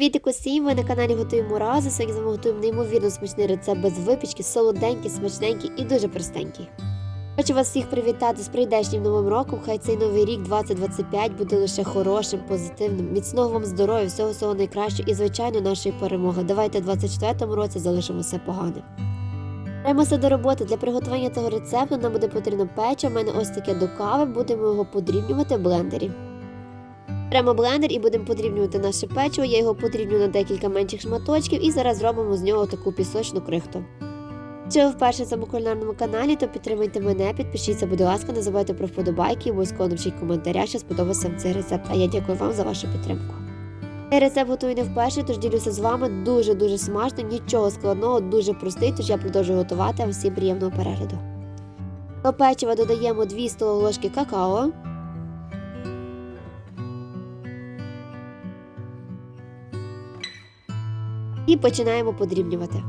Віти Косій, ви на каналі готуємо разом. Сьогодні з вами готуємо неймовірно смачний рецепт без випічки, солоденький, смачненький і дуже простенький. Хочу вас всіх привітати з прийдешнім новим роком. Хай цей новий рік 2025 буде лише хорошим, позитивним, міцного вам здоров'я, всього всього найкращого і, звичайно, нашої перемоги. Давайте в 24-му році залишимо все погане. Беремося до роботи. Для приготування цього рецепту нам буде потрібно печиво. У мене ось таке до кави. Будемо його подрібнювати в блендері. Беремо блендер і будемо подрібнювати наше печиво. Я його подрібню на декілька менших шматочків і зараз зробимо з нього таку пісочну крихту. Якщо ви вперше цьому кулінарному каналі, то підтримуйте мене, підпишіться, будь ласка, не забувайте про вподобайки обов'язково напишіть в коментарях, що сподобався вам цей рецепт. А я дякую вам за вашу підтримку. Цей рецепт готую не вперше, тож ділюся з вами дуже-дуже смачно, нічого складного, дуже простий, тож я продовжую готувати, а всім приємного перегляду. До печива додаємо 2 столові ложки какао. І починаємо подрібнювати.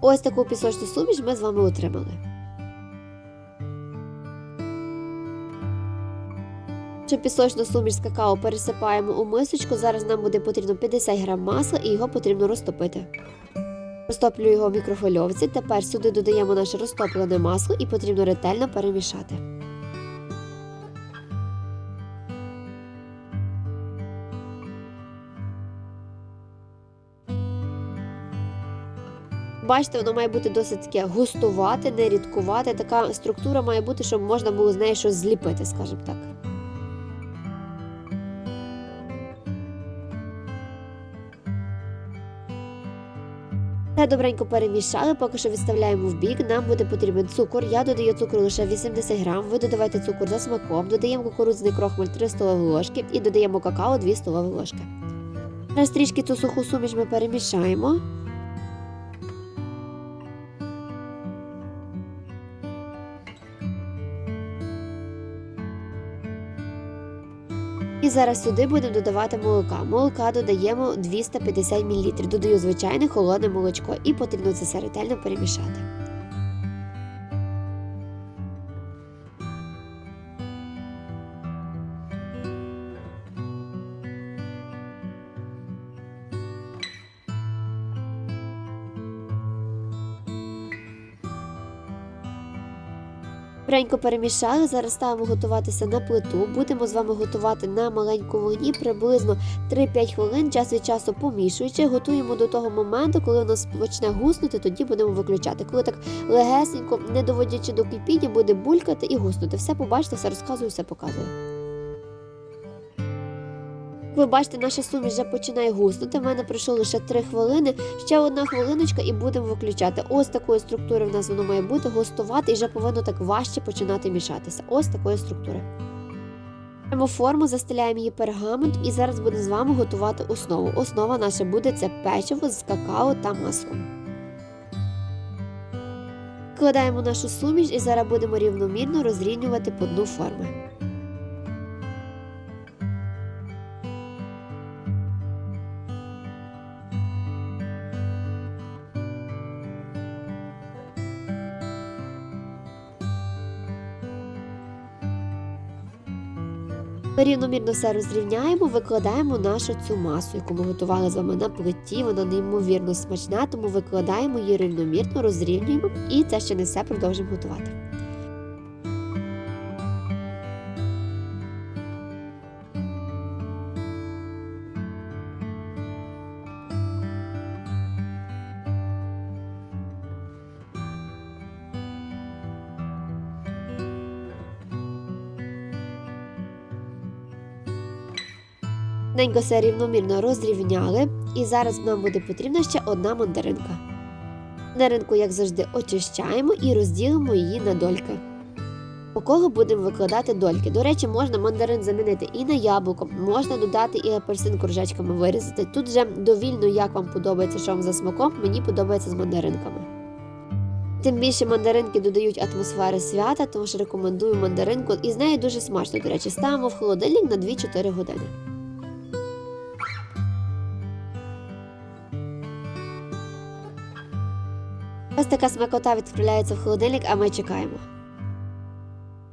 Ось таку пісочну суміш ми з вами отримали. Цю пісочну суміш з какао пересипаємо у мисочку. Зараз нам буде потрібно 50 грам масла і його потрібно розтопити. Розтоплюю його в мікрохвильовці. Тепер сюди додаємо наше розтоплене масло і потрібно ретельно перемішати. Бачите, воно має бути досить таке густувати, не рідкувати. Така структура має бути, щоб можна було з неї щось зліпити, скажімо так. Все добренько перемішали, поки що відставляємо в бік. Нам буде потрібен цукор. Я додаю цукру лише 80 грам. Ви додавайте цукор за смаком, додаємо кукурудзний крохмаль 3 столові ложки і додаємо какао 2 столові ложки. Зараз трішки цю суху суміш ми перемішаємо. І зараз сюди будемо додавати молока. Молока додаємо 250 мл. Додаю звичайне холодне молочко і потрібно це все ретельно перемішати. Добренько перемішали, зараз ставимо готуватися на плиту. Будемо з вами готувати на маленькому вогні приблизно 3-5 хвилин, час від часу помішуючи. Готуємо до того моменту, коли у нас почне гуснути, тоді будемо виключати. Коли так легесенько, не доводячи до кипіння, буде булькати і гуснути. Все побачите, все розказую, все показую. Як Ви бачите, наша суміш вже починає гуснути. В мене пройшло лише 3 хвилини. Ще одна хвилиночка і будемо виключати. Ось такої структури в нас воно має бути густувати і вже повинно так важче починати мішатися. Ось такої структури. Беремо форму, застеляємо її пергамент і зараз будемо з вами готувати основу. Основа наша буде це печиво з какао та маслом. Вкладаємо нашу суміш і зараз будемо рівномірно розрівнювати по дну форми. Рівномірно все розрівняємо, викладаємо нашу цю масу, яку ми готували з вами на плиті. Вона неймовірно смачна, тому викладаємо її рівномірно, розрівнюємо і це ще не все продовжуємо готувати. Ненько все рівномірно розрівняли, і зараз нам буде потрібна ще одна мандаринка. Мандаринку, як завжди, очищаємо і розділимо її на дольки. По кого будемо викладати дольки. До речі, можна мандарин замінити і на яблуко, можна додати і апельсин кружечками вирізати. Тут вже довільно, як вам подобається, що вам за смаком, мені подобається з мандаринками. Тим більше мандаринки додають атмосфери свята, тому що рекомендую мандаринку, і з нею дуже смачно, до речі, ставимо в холодильник на 2-4 години. Ось така смакота відправляється в холодильник, а ми чекаємо.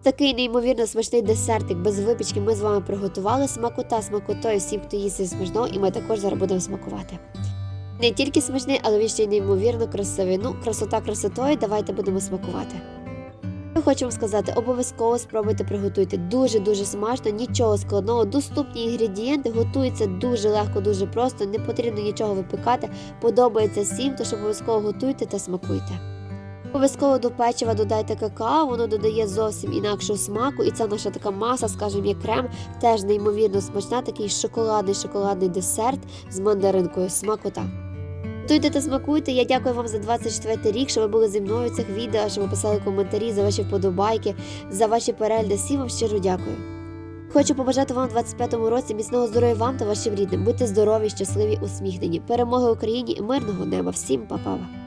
Такий неймовірно смачний десертик без випічки ми з вами приготували. Смакота смакотою всім, хто їсть смачного, і ми також зараз будемо смакувати. Не тільки смачний, але він ще й неймовірно красивий. Ну, красота красотою, давайте будемо смакувати. Ми хочемо сказати, обов'язково спробуйте приготуйте. Дуже-дуже смачно, нічого складного, доступні інгредієнти, готуються дуже легко, дуже просто, не потрібно нічого випікати. Подобається всім, тож обов'язково готуйте та смакуйте. Обов'язково до печива додайте какао, воно додає зовсім інакшого смаку, і це наша така маса, скажімо, як крем, теж неймовірно смачна, такий шоколадний шоколадний десерт з мандаринкою. Смакота. Готуйте та смакуйте. Я дякую вам за 24 рік, що ви були зі мною в цих відео, що ви писали коментарі за ваші вподобайки, за ваші перегляди. Всім вам щиро дякую. Хочу побажати вам у 25-му році міцного здоров'я вам та вашим рідним. Будьте здорові, щасливі, усміхнені. Перемоги Україні і мирного неба. Всім па-па!